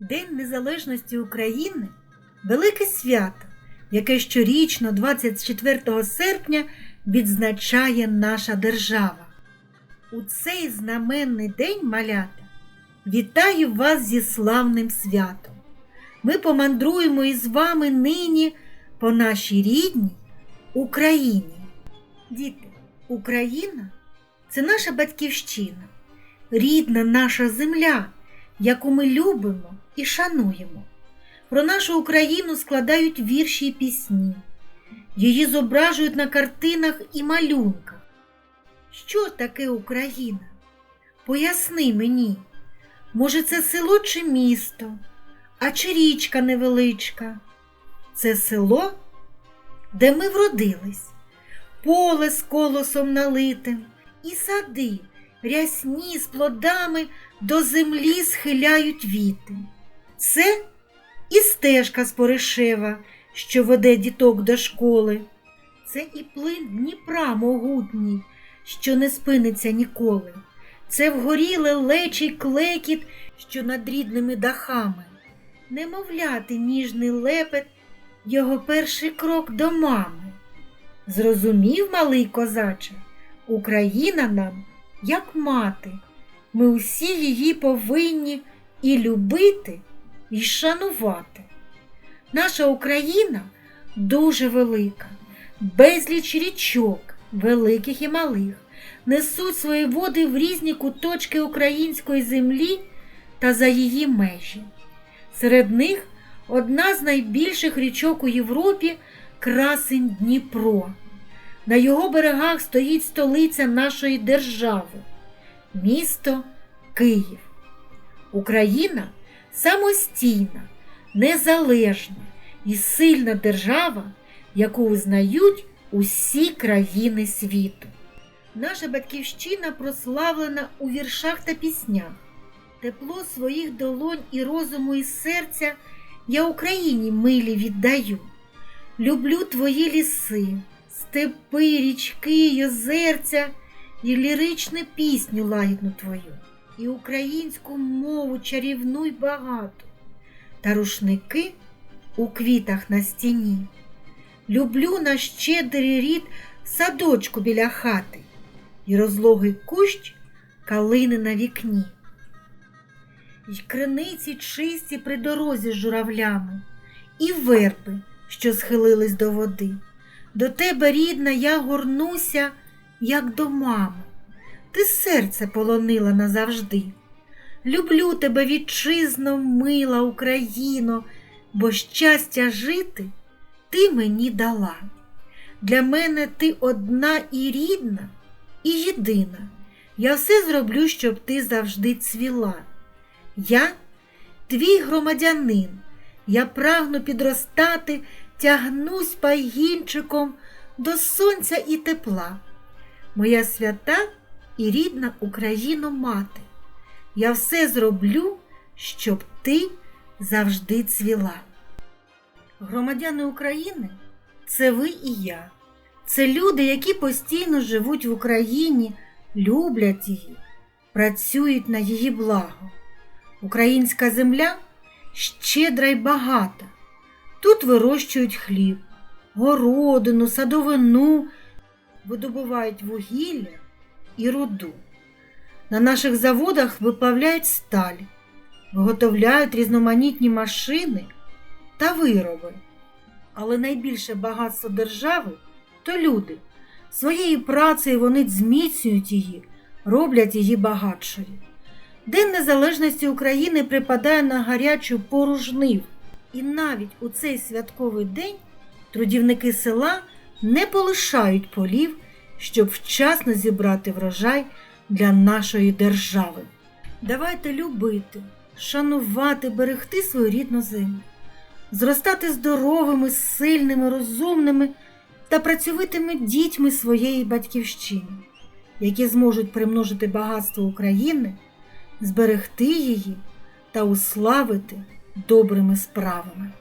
День Незалежності України велике свято, яке щорічно, 24 серпня, відзначає наша держава. У цей знаменний день малята вітаю вас зі славним святом. Ми помандруємо із вами нині по нашій рідній Україні. Діти, Україна це наша батьківщина, рідна наша земля, яку ми любимо і шануємо. Про нашу Україну складають вірші і пісні, її зображують на картинах і малюнках. Що таке Україна? Поясни мені, може, це село чи місто, а чи річка невеличка? Це село, де ми вродились, поле з колосом налитим, і сади, рясні з плодами до землі схиляють віти. Це і стежка споришева, що веде діток до школи. Це і плин Дніпра могутній, що не спиниться ніколи. Це вгоріле лечий клекіт, що над рідними дахами. Немовляти ніжний лепет, його перший крок до мами. Зрозумів, малий козаче, Україна нам, як мати, ми усі її повинні і любити, і шанувати. Наша Україна дуже велика, безліч річок, великих і малих, несуть свої води в різні куточки української землі та за її межі. Серед них одна з найбільших річок у Європі красень Дніпро. На його берегах стоїть столиця нашої держави, місто Київ. Україна самостійна, незалежна і сильна держава, яку визнають усі країни світу. Наша батьківщина прославлена у віршах та піснях. Тепло своїх долонь і розуму і серця я Україні милі віддаю. Люблю твої ліси, степи, річки, озерця і ліричну пісню лагідну твою, і українську мову чарівну й багату, та рушники у квітах на стіні. Люблю наш щедрий рід садочку біля хати і розлогий кущ калини на вікні. Й криниці чисті при дорозі з журавлями, і верби, що схилились до води. До тебе, рідна, я горнуся, як до мами. Ти серце полонила назавжди. Люблю тебе, вітчизно, мила Україно, бо щастя жити ти мені дала. Для мене ти одна і рідна, і єдина. Я все зроблю, щоб ти завжди цвіла. Я твій громадянин, я прагну підростати, тягнусь пагінчиком до сонця і тепла. Моя свята і рідна Україно мати. Я все зроблю, щоб ти завжди цвіла. Громадяни України це ви і я. Це люди, які постійно живуть в Україні, люблять її, працюють на її благо. Українська земля щедра й багата. Тут вирощують хліб, городину, садовину, видобувають вугілля і руду. На наших заводах виплавляють сталь, виготовляють різноманітні машини та вироби. Але найбільше багатство держави то люди. Своєю працею вони зміцнюють її, роблять її багатшою. День Незалежності України припадає на гарячу пору жнив. І навіть у цей святковий день трудівники села не полишають полів, щоб вчасно зібрати врожай для нашої держави. Давайте любити, шанувати, берегти свою рідну землю, зростати здоровими, сильними, розумними та працьовитими дітьми своєї батьківщини, які зможуть примножити багатство України, зберегти її та уславити добрими справами.